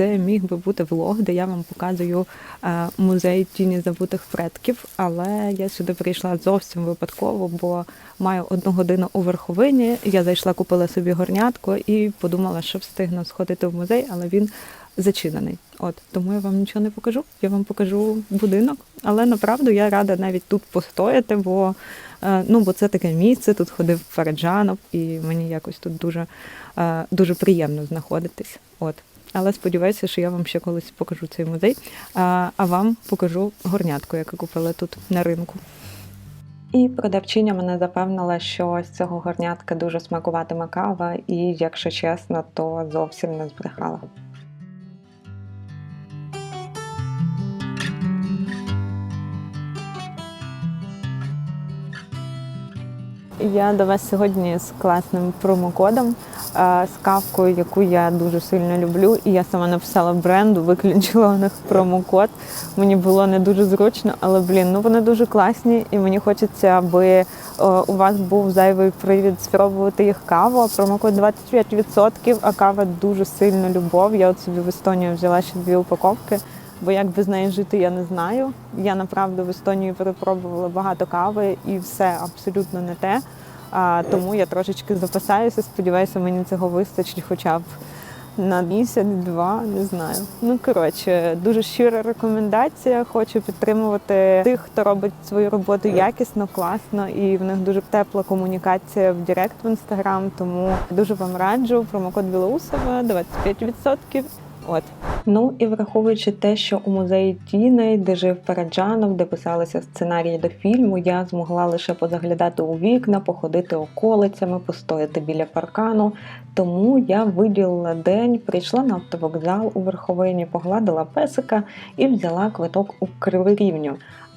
міг би бути влог, де я вам показую е, музей тіні забутих предків. Але я сюди прийшла зовсім випадково, бо маю одну годину у верховині. Я зайшла, купила собі горнятко і подумала, що встигну сходити в музей, але він зачинений. От тому я вам нічого не покажу. Я вам покажу будинок. Але направду я рада навіть тут постояти, бо е, ну бо це таке місце. Тут ходив Фараджанов, і мені якось тут дуже, е, дуже приємно знаходитись. От. Але сподіваюся, що я вам ще колись покажу цей музей, а, а вам покажу горнятку, яку купила тут на ринку. І продавчиня мене запевнила, що з цього горнятка дуже смакуватиме кава, і якщо чесно, то зовсім не збрехала. Я до вас сьогодні з класним промокодом, з кавкою, яку я дуже сильно люблю. І я сама написала бренду, виключила у них промокод. Мені було не дуже зручно, але блін, ну вони дуже класні, і мені хочеться, аби е, у вас був зайвий привід спробувати їх каву. Промокод 25%, а кава дуже сильно любов. Я от собі в Естонію взяла ще дві упаковки. Бо як без неї жити, я не знаю. Я направду в Естонії перепробувала багато кави і все абсолютно не те. А, тому я трошечки запасаюся. Сподіваюся, мені цього вистачить хоча б на місяць-два, не знаю. Ну коротше, дуже щира рекомендація. Хочу підтримувати тих, хто робить свою роботу якісно, класно, і в них дуже тепла комунікація в Директ в інстаграм. Тому дуже вам раджу. Промокод Білоусова 25%. От ну і враховуючи те, що у музеї Тіней, де жив Параджанов, де писалися сценарії до фільму, я змогла лише позаглядати у вікна, походити околицями, постояти біля паркану. Тому я виділила день, прийшла на автовокзал у верховині, погладила песика і взяла квиток у Криворівню.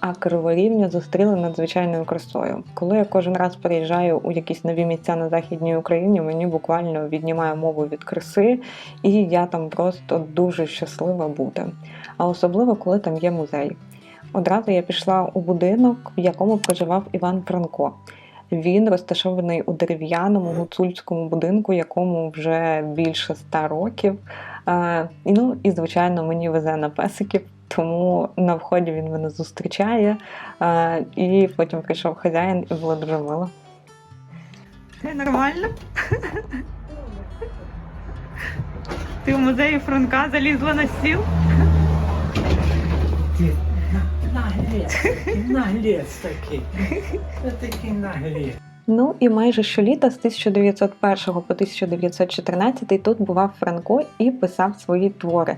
А Криворівня зустріли надзвичайною красою. Коли я кожен раз приїжджаю у якісь нові місця на західній Україні, мені буквально віднімає мову від краси, і я там просто дуже щаслива бути. А особливо, коли там є музей. Одразу я пішла у будинок, в якому проживав Іван Франко. Він розташований у дерев'яному гуцульському будинку, якому вже більше ста років. Е, і, ну і звичайно, мені везе на песиків. Тому на вході він мене зустрічає, і потім прийшов хазяїн і було дуже мило. Це нормально? Ти в музеї Франка залізла на стіл? Наглець, наглець такий. Це такий наглець. Ну і майже щоліта з 1901 по 1914 тут бував Франко і писав свої твори.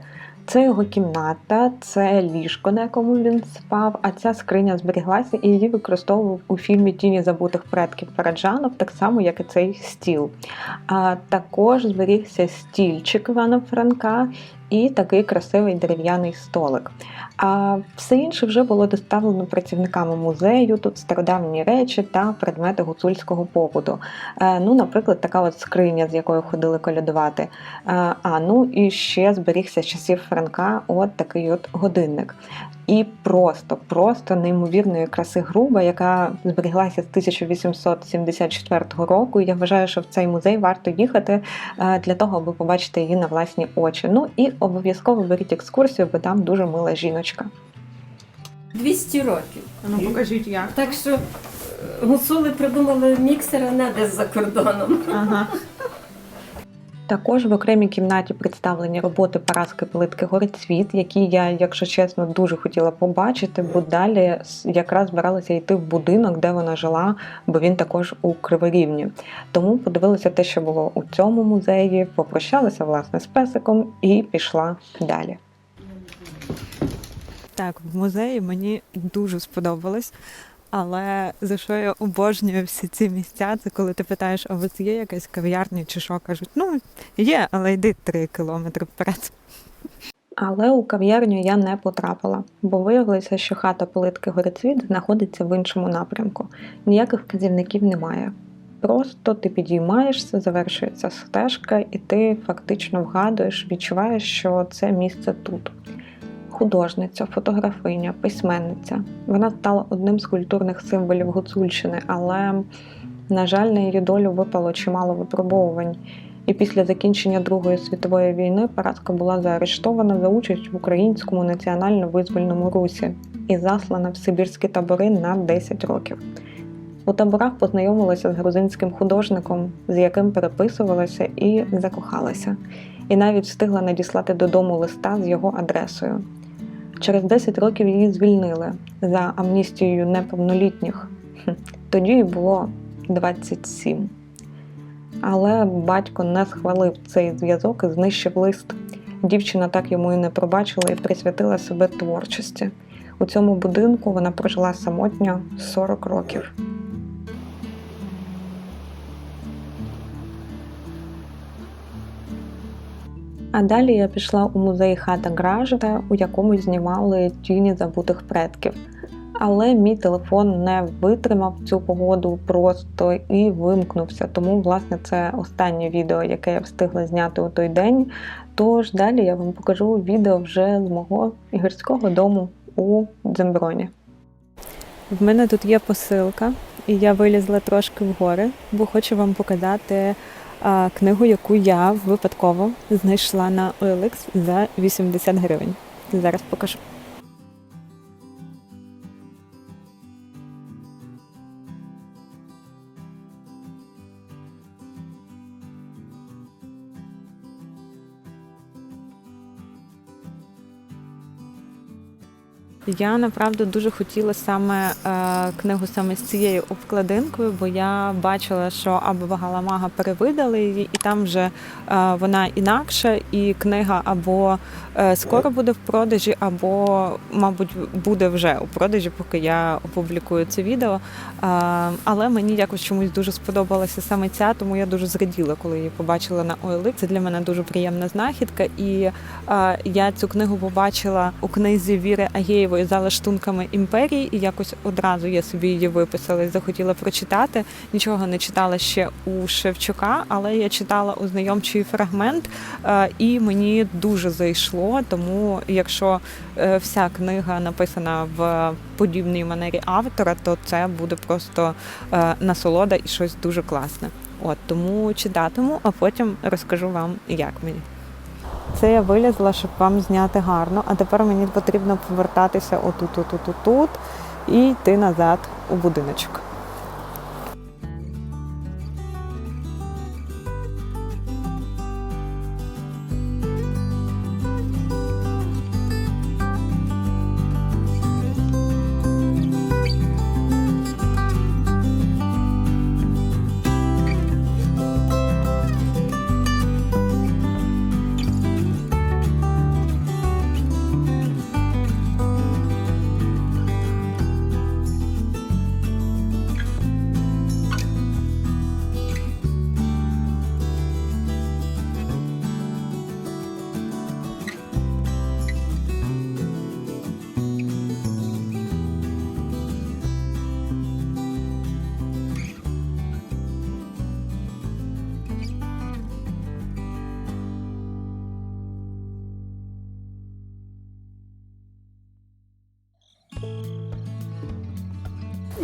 Це його кімната, це ліжко, на якому він спав, а ця скриня зберіглася і її використовував у фільмі Тіні забутих предків Параджанов, так само, як і цей стіл. А також зберігся стільчик Івана Франка і такий красивий дерев'яний столик. А все інше вже було доставлено працівниками музею. Тут стародавні речі та предмети гуцульського побуту. Е, Ну, наприклад, така от скриня, з якою ходили колядувати. Е, А ну і ще зберігся з часів Франка от такий от годинник. І просто, просто неймовірної краси груба, яка зберіглася з 1874 року. Я вважаю, що в цей музей варто їхати е, для того, аби побачити її на власні очі. Ну і обов'язково беріть екскурсію, бо там дуже мила жіночка. 200 років. Ну покажіть як. Так що е, гуцули придумали міксера не десь за кордоном. Ага. Також в окремій кімнаті представлені роботи Параски Плитки Горецвіт, які я, якщо чесно, дуже хотіла побачити, бо далі якраз збиралася йти в будинок, де вона жила, бо він також у Криворівні. Тому подивилася те, що було у цьому музеї, попрощалася власне з песиком і пішла далі. Так, в музеї мені дуже сподобалось. Але за що я обожнюю всі ці місця, це коли ти питаєш, а у вас є якась кав'ярня чи що? Кажуть, ну є, але йди три кілометри вперед. Але у кав'ярню я не потрапила, бо виявилося, що хата плитки Горецвіт знаходиться в іншому напрямку. Ніяких вказівників немає. Просто ти підіймаєшся, завершується стежка, і ти фактично вгадуєш, відчуваєш, що це місце тут. Художниця, фотографиня, письменниця. Вона стала одним з культурних символів Гуцульщини, але, на жаль, на її долю випало чимало випробовувань. І після закінчення Другої світової війни Параска була заарештована за участь в українському національно-визвольному русі і заслана в сибірські табори на 10 років. У таборах познайомилася з грузинським художником, з яким переписувалася і закохалася, і навіть встигла надіслати додому листа з його адресою. Через 10 років її звільнили за амністією неповнолітніх. Тоді їй було 27. Але батько не схвалив цей зв'язок і знищив лист. Дівчина так йому і не пробачила і присвятила себе творчості. У цьому будинку вона прожила самотньо 40 років. А далі я пішла у музей хата Гражда, у якому знімали тіні забутих предків. Але мій телефон не витримав цю погоду просто і вимкнувся. Тому, власне, це останнє відео, яке я встигла зняти у той день. Тож далі я вам покажу відео вже з мого гірського дому у Дземброні. В мене тут є посилка, і я вилізла трошки в гори, бо хочу вам показати книгу, яку я випадково знайшла на OLX за 80 гривень. Зараз покажу. Я направду дуже хотіла саме е, книгу саме з цією обкладинкою, бо я бачила, що або Багаламага перевидали її, і там вже е, вона інакша, і книга або е, скоро буде в продажі, або, мабуть, буде вже у продажі, поки я опублікую це відео. Але мені якось чомусь дуже сподобалася саме ця, тому я дуже зраділа, коли її побачила на OLX. Це для мене дуже приємна знахідка. І я цю книгу побачила у книзі Віри Агєєвої за лаштунками імперії, і якось одразу я собі її виписала і захотіла прочитати. Нічого не читала ще у Шевчука, але я читала ознайомчий фрагмент, е, і мені дуже зайшло. Тому, якщо е, вся книга написана в подібній манері автора, то це буде просто е, насолода і щось дуже класне. От тому читатиму, а потім розкажу вам, як мені. Це я вилізла, щоб вам зняти гарно, а тепер мені потрібно повертатися отут, отут, отут і йти назад у будиночок.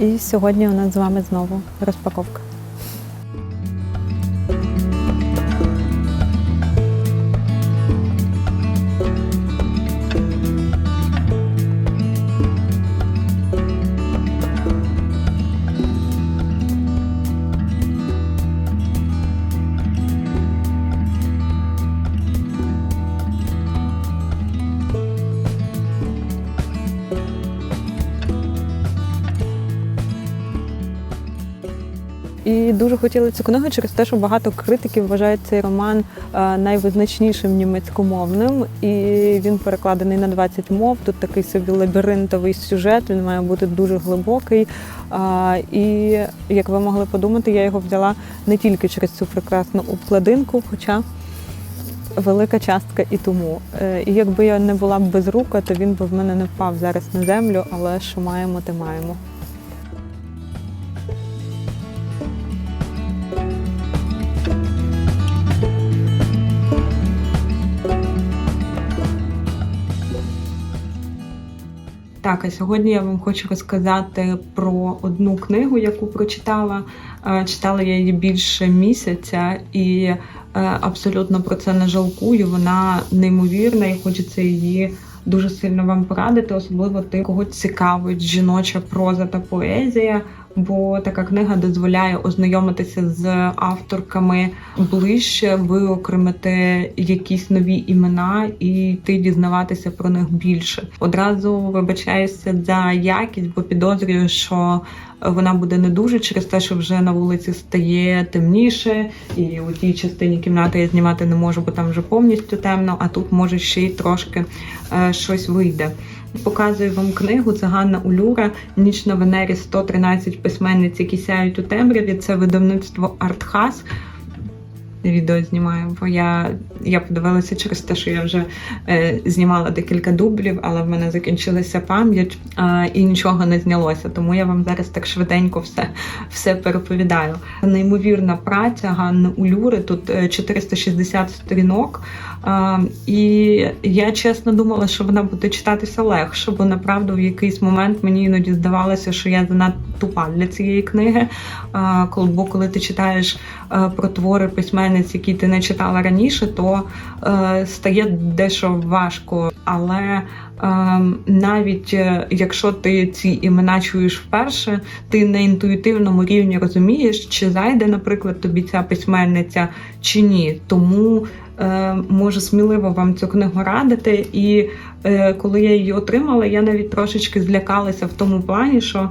І сьогодні у нас з вами знову розпаковка. Дуже хотіла цю книгу через те, що багато критиків вважають цей роман е, найвизначнішим німецькомовним, і він перекладений на 20 мов. Тут такий собі лабіринтовий сюжет. Він має бути дуже глибокий. І як ви могли подумати, я його взяла не тільки через цю прекрасну обкладинку, хоча велика частка і тому. Е, І якби я не була без рука, то він би в мене не впав зараз на землю, але що маємо, те маємо. Так, а сьогодні я вам хочу розказати про одну книгу, яку прочитала. Е, Читала я її більше місяця, і Е, Абсолютно про це не жалкую. Вона неймовірна і хочеться її дуже сильно вам порадити, особливо ти, кого цікавить жіноча проза та поезія. Бо така книга дозволяє ознайомитися з авторками ближче, виокремити якісь нові імена і йти дізнаватися про них більше. Одразу вибачаюся за якість, бо підозрюю, що вона буде не дуже через те, що вже на вулиці стає темніше, і у тій частині кімнати я знімати не можу, бо там вже повністю темно. А тут може ще й трошки е, щось вийде. Показую вам книгу. Циганна Улюра. Ніч на Венері 113 письменниць, які сяють у темряві. Це видавництво Артхас. Відео знімаю, бо я, я подивилася через те, що я вже е, знімала декілька дублів, але в мене закінчилася пам'ять е, і нічого не знялося. Тому я вам зараз так швиденько все, все переповідаю. Неймовірна праця Ганни Улюри. Тут е, 460 сторінок. Е, і я чесно думала, що вона буде читатися легше, бо направду в якийсь момент мені іноді здавалося, що я занадто тупа для цієї книги. Е, Бо коли ти читаєш е, про твори письменниць, які ти не читала раніше, то е, стає дещо важко. Але е, навіть якщо ти ці імена чуєш вперше, ти на інтуїтивному рівні розумієш, чи зайде, наприклад, тобі ця письменниця чи ні. Тому е, можу сміливо вам цю книгу радити. І е, коли я її отримала, я навіть трошечки злякалася в тому плані, що е,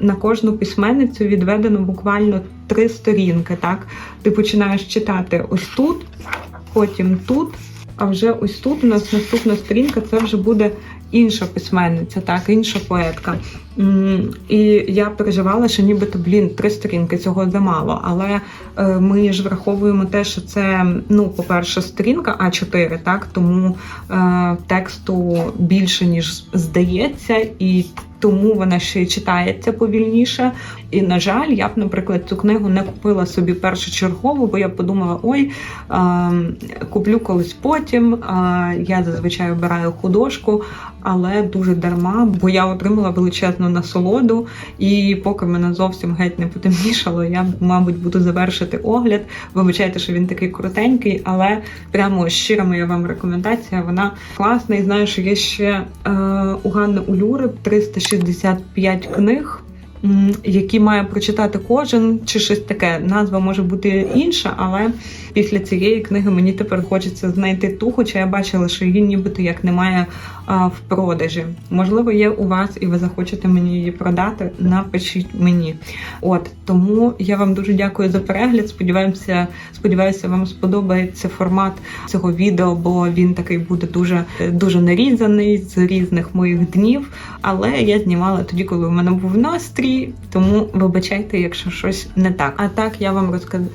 на кожну письменницю відведено буквально три сторінки. Так, ти починаєш читати ось тут, потім тут. А вже ось тут у нас наступна сторінка це вже буде інша письменниця, так, інша поетка. І я переживала, що нібито блін, три сторінки цього замало. Але е, ми ж враховуємо те, що це, ну, по-перше, сторінка А4, так, тому е, тексту більше, ніж здається, і тому вона ще й читається повільніше. І, на жаль, я б, наприклад, цю книгу не купила собі першочергово, бо я подумала: ой, е, куплю колись потім. Е, я зазвичай обираю художку, але дуже дарма, бо я отримала величезну насолоду. І поки мене зовсім геть не потемнішало, я мабуть буду завершити огляд. Вибачайте, що він такий коротенький, але прямо щира моя вам рекомендація. Вона класна. І знаю, що є ще е, у Ганни Улюри 365 книг. Які має прочитати кожен, чи щось таке. Назва може бути інша, але після цієї книги мені тепер хочеться знайти ту, хоча я бачила, що її нібито як немає в продажі. Можливо, є у вас, і ви захочете мені її продати. Напишіть мені. От тому я вам дуже дякую за перегляд. Сподіваємося, сподіваюся, вам сподобається формат цього відео, бо він такий буде дуже дуже нарізаний з різних моїх днів. Але я знімала тоді, коли у мене був настрій. Тому вибачайте, якщо щось не так. А так я вам розказую.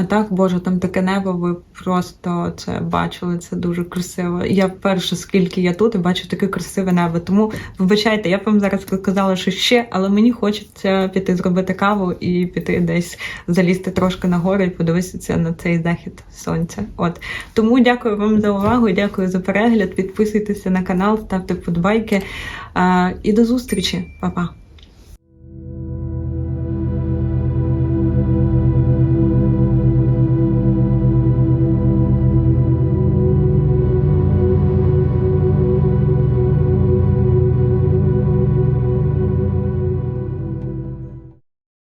А так, Боже, там таке небо, ви просто це бачили, це дуже красиво. Я вперше, скільки я тут, і бачу таке красиве небо. Тому вибачайте, я б вам зараз сказала, що ще, але мені хочеться піти зробити каву і піти десь залізти трошки нагору і подивитися на цей захід сонця. От тому дякую вам за увагу, дякую за перегляд. Підписуйтеся на канал, ставте вподобайки. А, і до зустрічі, Па-па.